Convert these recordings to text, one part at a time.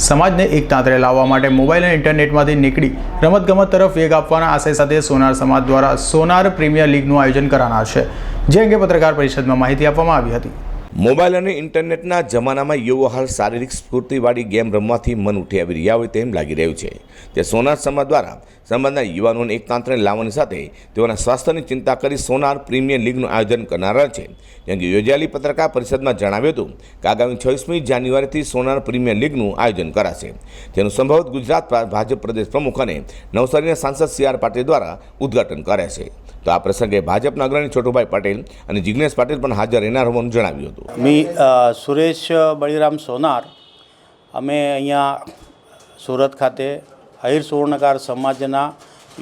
સમાજને એક તાંતરે લાવવા માટે મોબાઈલ અને ઇન્ટરનેટમાંથી નીકળી રમતગમત તરફ વેગ આપવાના આશય સાથે સોનાર સમાજ દ્વારા સોનાર પ્રીમિયર લીગનું આયોજન કરાનાર છે. જે અંગે પત્રકાર પરિષદમાં માહિતી આપવામાં આવી હતી. મોબાઈલ અને ઇન્ટરનેટના જમાનામાં યુવો હાલ શારીરિક સ્ફૂર્તિવાળી ગેમ રમવાથી મન ઉઠી આવી રહ્યા હોય તેમ લાગી રહ્યું છે. તે સોનાર સમાજ દ્વારા સમાજના યુવાનોને એક લાવવાની સાથે તેઓના સ્વાસ્થ્યની ચિંતા કરી સોનાર પ્રીમિયર લીગનું આયોજન કરનારા છે. જેમ કે યોજાયેલી પત્રકાર પરિષદમાં જણાવ્યું હતું કે આગામી છવ્વીસમી જાન્યુઆરીથી સોનાર પ્રીમિયર લીગનું આયોજન કરાશે. તેનું સંભવત ગુજરાત ભાજપ પ્રદેશ પ્રમુખ અને નવસારીના સાંસદ સી આર પાટીલ દ્વારા ઉદ્ઘાટન કરે છે તો આ પ્રસંગે ભાજપના અગ્રણી છોટુભાઈ પટેલ અને જિજ્ઞેશ પાટીલ પણ હાજર રહેનાર હોવાનું જણાવ્યું હતું. મી સુરેશ બળીરામ સોનાર, અમે અહીંયા સુરત ખાતે અહીર સુવર્ણકાર સમાજના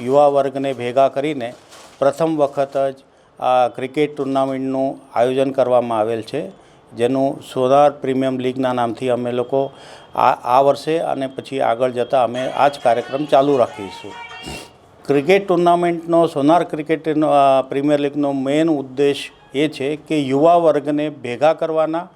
યુવા વર્ગને ભેગા કરીને પ્રથમ વખત જ આ ક્રિકેટ ટુર્નામેન્ટનું આયોજન કરવામાં આવેલ છે. જેનું સોનાર પ્રીમિયમ લીગના નામથી અમે લોકો આ આ વર્ષે અને પછી આગળ જતાં અમે આ જ કાર્યક્રમ ચાલુ રાખીશું. ક્રિકેટ ટુર્નામેન્ટનો, સોનાર ક્રિકેટનો પ્રીમિયર લીગનો મેઇન ઉદ્દેશ એ છે કે યુવા વર્ગને ભેગા કરવાના.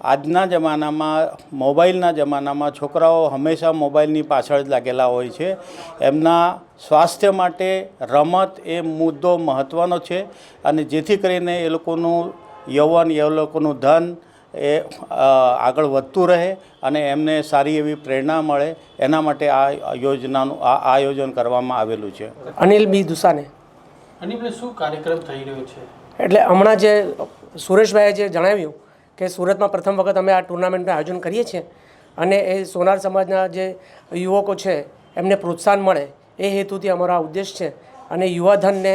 આજના જમાનામાં, મોબાઈલના જમાનામાં છોકરાઓ હંમેશા મોબાઈલની પાછળ જ લાગેલા હોય છે. એમના સ્વાસ્થ્ય માટે રમત એ મુદ્દો મહત્ત્વનો છે અને જેથી કરીને એ લોકોનું, યૌવન, એ લોકોનું ધન એ આગળ વધતું રહે અને એમને સારી એવી પ્રેરણા મળે એના માટે આ યોજનાનું આ આયોજન કરવામાં આવેલું છે. અનિલ બી દુસાને. અનિલભાઈ શું કાર્યક્રમ થઈ રહ્યો છે? એટલે હમણાં જે સુરેશભાઈએ જે જણાવ્યું કે સુરતમાં પ્રથમ વખત અમે આ ટુર્નામેન્ટનું આયોજન કરીએ છીએ અને એ સોનાર સમાજના જે યુવકો છે એમને પ્રોત્સાહન મળે એ હેતુથી અમારો આ ઉદ્દેશ છે અને યુવાધનને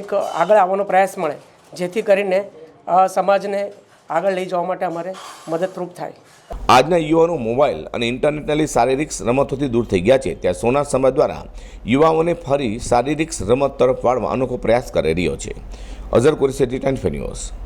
એક આગળ આવવાનો પ્રયાસ મળે જેથી કરીને સમાજને આગળ લઈ જવા માટે અમારે મદદરૂપ થાય. આજના યુવાનો મોબાઈલ અને ઇન્ટરનેટની શારીરિક રમતોથી દૂર થઈ ગયા છે. ત્યાં સોનાર સમાજ દ્વારા યુવાઓને ફરી શારીરિક રમત તરફ વાળવા અનોખો પ્રયાસ કરી રહ્યો છે. Azhar Qureshi Times News.